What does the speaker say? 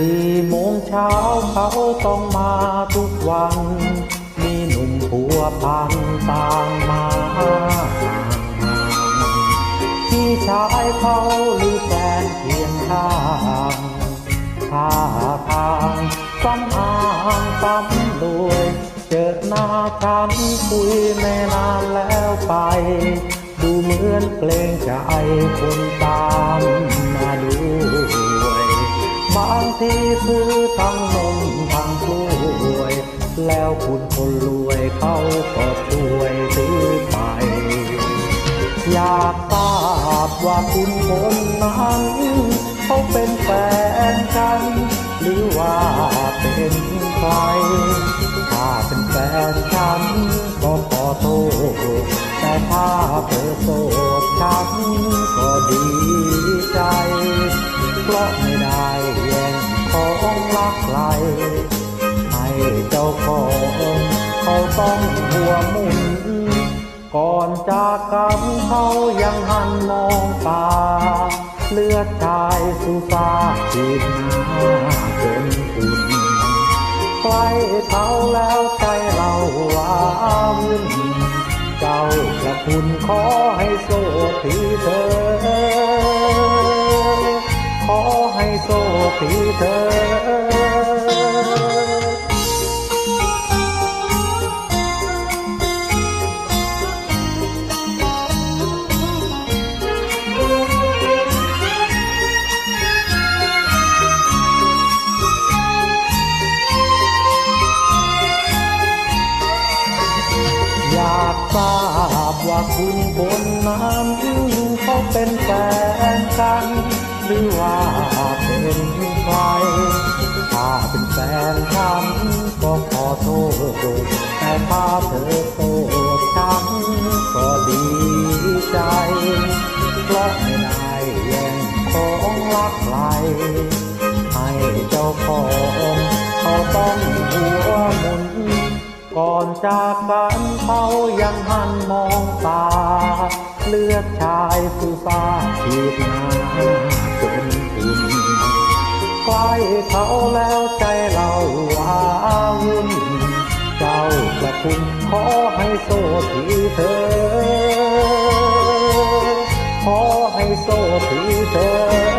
สี่โมงเช้าเขาต้องมาทุกวัน มีหนุ่มผัวพันตามมาพี่ชายเขาหรือแฟนเคียงข้างท่าทางซ้ำอางซ้ำรวยเจอหน้ากันคุยไม่นานแล้วไป ดูเหมือนเกรงใจคนตา แล้วคุณคนรวยเขาก็ช่วยซื้อไป อยากทราบว่าคุณคนนั้นเขาเป็นแฟนกัน หรือว่าเป็นใคร ถ้าเป็นแฟนฉันก็ขอโทษ แต่ถ้าเธอโสดฉันก็ดีใจ เพราะไม่ได้แย่งของรักใคร ให้เจ้าของเขาต้องหัวมุน ก่อนจากกันเขายังหันมองตา เลือดกายสุสาจีบหน้าจนอุ่นใกล้เขาแล้วใจเราว้าวุ่นเจ้าจะคุณขอให้โสดทีเธอขอให้โสดทีเธอ ทราบว่าคุณคนนั้นเขาเป็นแฟนกัน หรือว่าเป็นใคร ถ้าเป็นแฟนฉันก็ขอโทษ แต่ถ้าเธอโสดฉันก็ดีใจ เพราะไม่ได้แย่งของรักใครให้เจ้าของเขาต้อง ก่อนจากกันเขายังหันมองตา เลือดชายผู้ซาฉีดหนาจนอุ่นใกล้เขาแล้วใจเราวาวุ่น เจ้าประคุณขอให้โสดทีเธอ ขอให้โสดทีเธอ